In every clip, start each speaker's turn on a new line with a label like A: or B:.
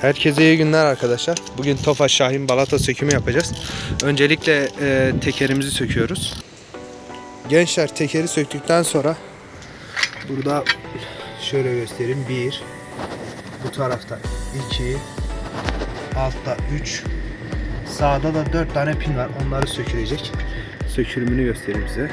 A: Herkese iyi günler arkadaşlar. Bugün Tofaş Şahin balata sökümü yapacağız. Öncelikle e, tekerimizi söküyoruz. Gençler tekeri söktükten sonra burada şöyle göstereyim. 1 bu tarafta 2 altta 3 sağda da 4 tane pin var. Onları sökülecek. Sökülümünü göstereyim size.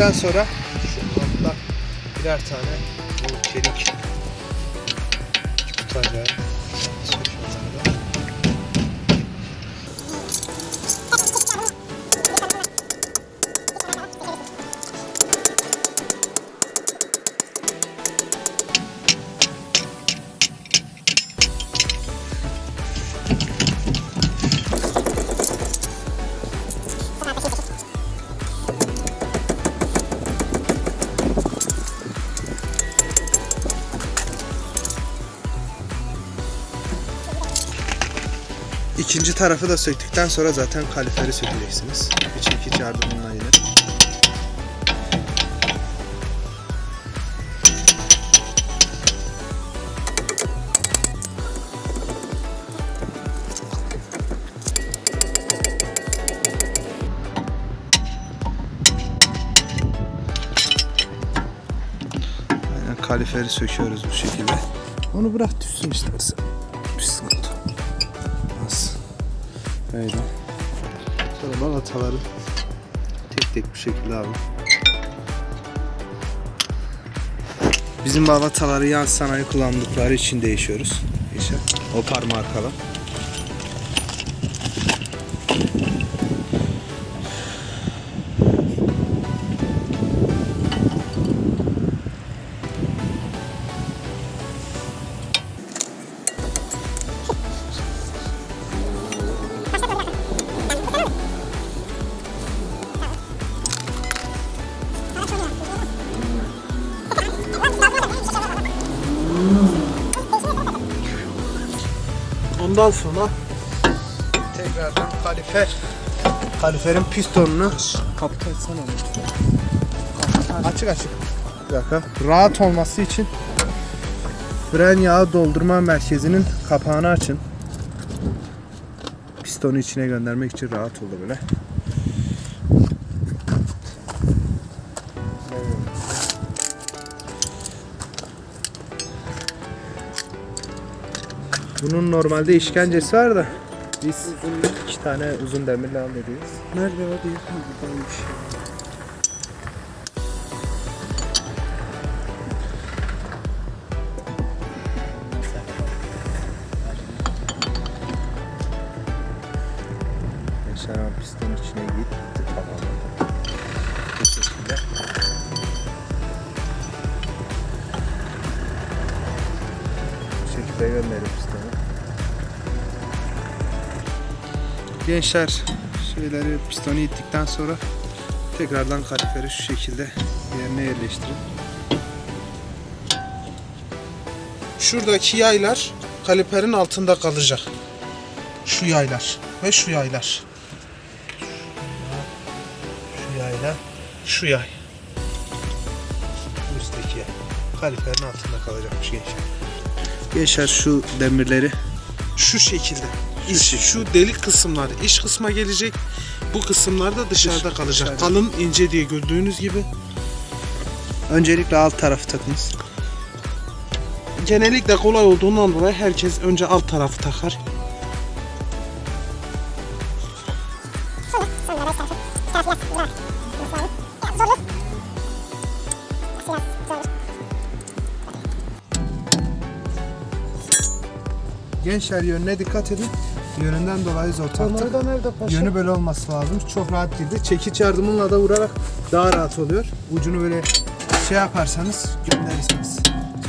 A: Bittikten sonra şu altta birer tane bu çelik tutacağı İkinci tarafı da söktükten sonra zaten kaliferi sökeceksiniz. Bir çekiç yardımıyla yine. Kaliferi söküyoruz bu şekilde. Onu bırak düşsün istersen. Bir sıkıntı. Az. Böyle. Sonra balataları tek tek bu şekilde alın. Bizim balataları yan sanayi kullandıkları için değişiyoruz. İşte Opar markalı. Ondan sonra tekrardan kalifer kaliferin pistonunu
B: Kapı açsana.
A: açık açık. Bir dakika. Rahat olması için fren yağı doldurma merkezinin kapağını açın. Pistonu içine göndermek için rahat oldu böyle. Bunun normalde işkencesi var da biz iki tane uzun demirle hallediyoruz.
B: Nerede yakın buradan bir şey.
A: Mesela piston içine gitti tamamen. Bu şekilde. Bu şekilde gönderelim Gençler şeyleri pistonu ittikten sonra tekrardan kaliferi şu şekilde yerine yerleştirin.
C: Şuradaki yaylar kaliperin altında kalacak. Şu yaylar ve şu yaylar. Şu yayla, şu yay.
A: Bu üstteki yer. Kaliferin altında kalacakmış gençler. Gençler şu demirleri
C: Şu şekilde. İç, şu delik kısımlar iç kısma gelecek. Bu kısımlar da dışarıda kalacak.
A: dışarıda.
C: Kalın ince diye gördüğünüz gibi.
A: öncelikle alt tarafı takınız.
C: Genellikle kolay olduğundan dolayı herkes önce alt tarafı takar.
A: Gençler yönüne dikkat edin. Yönünden dolayı zor taktık.
B: Da nerede paşa?
A: Yönü böyle olması lazım. Çok rahat girdi. Çekiç yardımıyla da vurarak daha rahat oluyor. Ucunu böyle şey yaparsanız gönderirsiniz.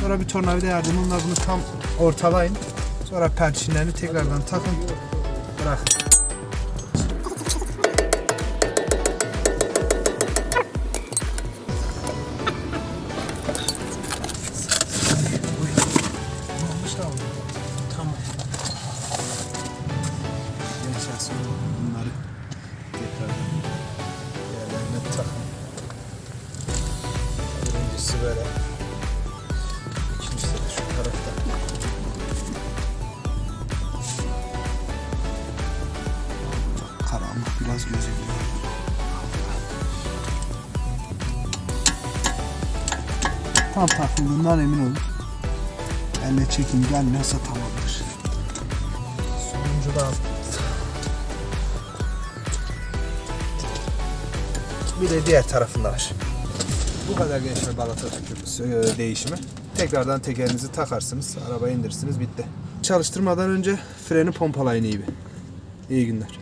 A: Sonra bir tornavida yardımıyla bunu tam ortalayın. Sonra perçinlerini tekrardan takın. Bırakın. Böyle. İkincisi de şu tarafta. Karanlık biraz gözüküyor.
B: Tam takıldığından emin olun. Elle çekim gelmiyorsa tamamdır.
A: Sonuncu da Bir de diğer tarafında var. Bu kadar gençler balata tükürmesi e, değişimi. Tekrardan tekerinizi takarsınız, arabaya indirirsiniz, bitti. Çalıştırmadan önce freni pompalayın iyi bir. İyi günler.